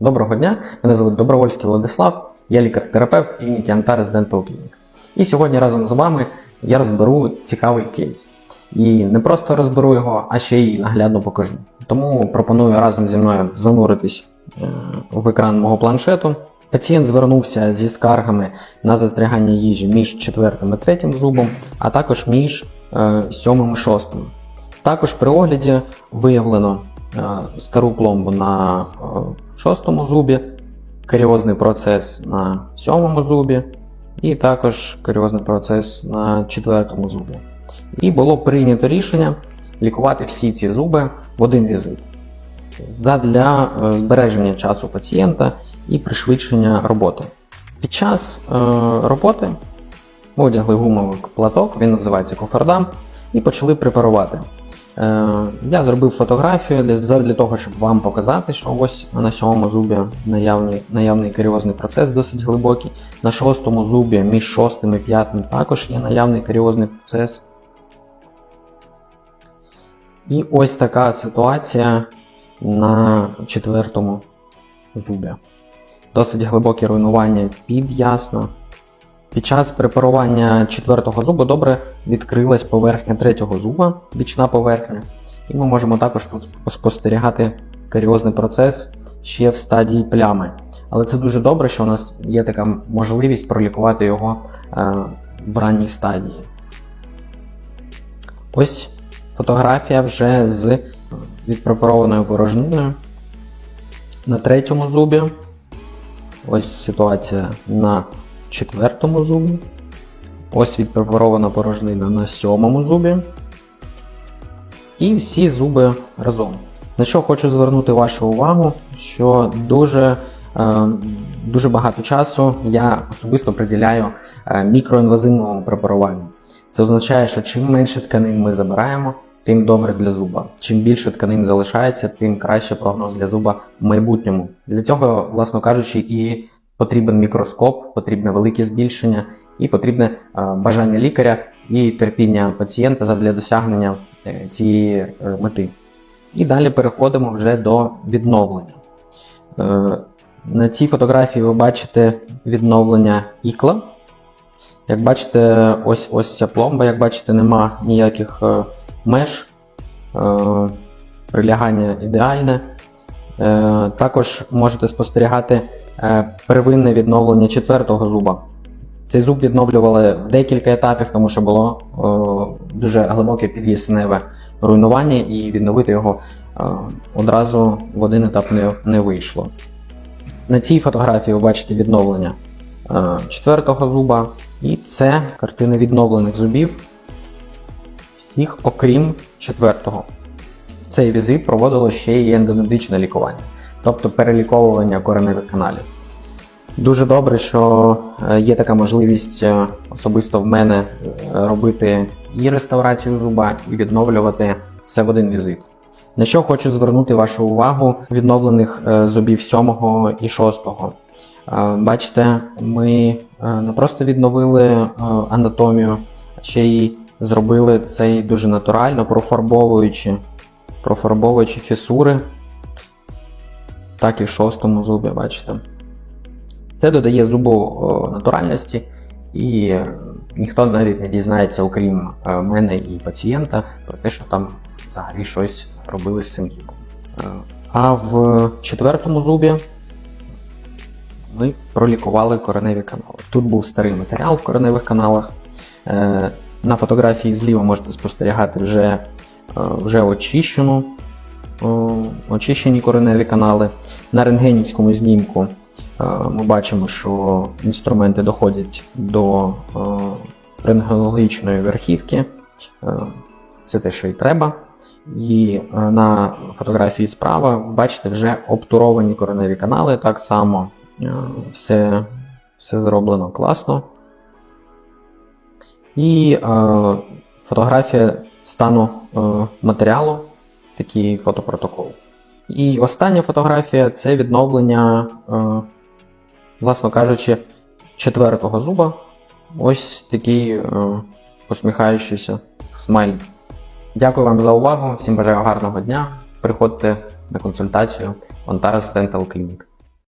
Доброго дня, мене звуть Добровольський Владислав, я лікар-терапевт клініки Antares Dental Clinic. І сьогодні разом з вами я розберу цікавий кейс. І не просто розберу його, а ще й наглядно покажу. Тому пропоную разом зі мною зануритись е, в екран мого планшету. Пацієнт звернувся зі скаргами на застрягання їжі між четвертим і третім зубом, а також між е, сьомим і шостим. Також при огляді виявлено стару пломбу на е, шостому зубі, каріозний процес на сьомому зубі, і також каріозний процес на четвертому зубі. І було прийнято рішення лікувати всі ці зуби в один візит для збереження часу пацієнта і пришвидшення роботи. Під час е, роботи ми одягли гумовий платок, він називається кофердам, і почали препарувати. Е, я зробив фотографію для, для того, щоб вам показати, що ось на сьомому зубі наявний, наявний каріозний процес досить глибокий. На шостому зубі між шостим і п'ятим також є наявний каріозний процес. І ось така ситуація на четвертому зубі. Досить глибоке руйнування під ясно. Під час препарування четвертого зубу добре відкрилась поверхня третього зуба, бічна поверхня. І ми можемо також спостерігати каріозний процес ще в стадії плями. Але це дуже добре, що у нас є така можливість пролікувати його е, в ранній стадії. Ось фотографія вже з відпрепарованою порожниною. На третьому зубі. Ось ситуація на четвертому зубі. Ось відпрепарована порожнина на сьомому зубі. І всі зуби разом. На що хочу звернути вашу увагу, що дуже е, дуже багато часу я особисто приділяю е, мікроінвазивному препаруванню. Це означає, що чим менше тканин ми забираємо, тим добре для зуба. Чим більше тканин залишається, тим краще прогноз для зуба в майбутньому. Для цього, власно кажучи, і потрібен мікроскоп, потрібне велике збільшення, і потрібне е, бажання лікаря і терпіння пацієнта для досягнення е, цієї е, мети. І далі переходимо вже до відновлення. На цій фотографії ви бачите відновлення ікла. Як бачите, ось ось ця пломба, як бачите, нема ніяких меж, прилягання ідеальне. Також можете спостерігати первинне відновлення четвертого зуба. Цей зуб відновлювали в декілька етапів, тому що було о, дуже глибоке під'ясневе руйнування, і відновити його о, одразу в один етап не, не вийшло. На цій фотографії ви бачите відновлення о, четвертого зуба, і це картини відновлених зубів, всіх окрім четвертого. Цей візит проводило ще й ендодонтичне лікування, тобто переліковування кореневих каналів. Дуже добре, що є така можливість особисто в мене робити і реставрацію зуба, і відновлювати все в один візит. На що хочу звернути вашу увагу відновлених зубів 7 і 6. Бачите, ми не просто відновили анатомію, а ще й зробили це дуже натурально, профарбовуючи, профарбовуючи фісури, так і в шостому зубі, бачите. Це додає зубу натуральності, і ніхто навіть не дізнається, окрім мене і пацієнта, про те, що там взагалі щось робили з цим зубом. А в четвертому зубі ми пролікували кореневі канали. Тут був старий матеріал в кореневих каналах. На фотографії зліва можете спостерігати вже вже очищену, очищені кореневі канали. На рентгенівському знімку ми бачимо, що інструменти доходять до рентгенологічної верхівки. Це те, що і треба. І на фотографії справа бачите вже обтуровані кореневі канали. Так само все все зроблено класно. І фотографія стану матеріалу, такий фотопротокол. І остання фотографія це відновлення власно кажучи, четвертого зуба. Ось такий е, посміхаючийся смайль. Дякую вам за увагу, всім бажаю гарного дня. Приходьте на консультацію Ontaris Dental Clinic.